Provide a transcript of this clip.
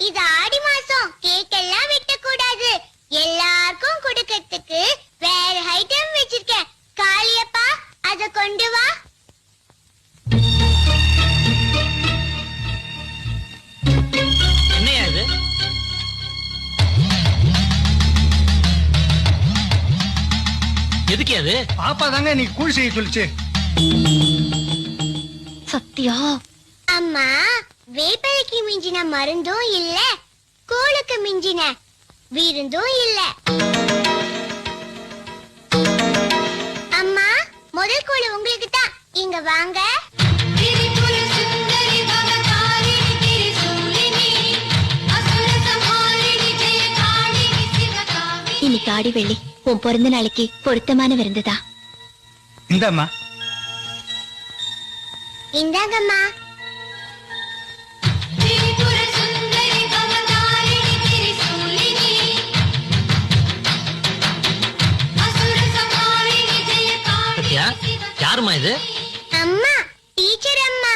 இது ஆடி மாசம். கேக் எல்லாம் வெட்ட கூடாது எல்லாருக்கும் கொடுக்கறதுக்கு வேற ஐட்டம் வச்சிருக்கேன். காளியப்பா அத கொண்டு வா. எதுக்கு அது பாப்பா தாங்க நீ கூழ் செய்ய சொல்லிச்சு. சத்யா அம்மா வேப்பிலைக்கு மிஞ்சின மருந்தும் இல்ல கூழுக்கு மிஞ்சின விருந்தும் இல்ல. அம்மா முதல் கூழு உங்களுக்கு தான் இங்க வாங்க. இன்னைக்கு ஆடி வெள்ளி உன் பிறந்த நாளைக்கு பொருத்தமான விருந்துதான் இந்தாம்மா. இந்தாங்கம்மா. யாருமா இது? அம்மா டீச்சர் அம்மா.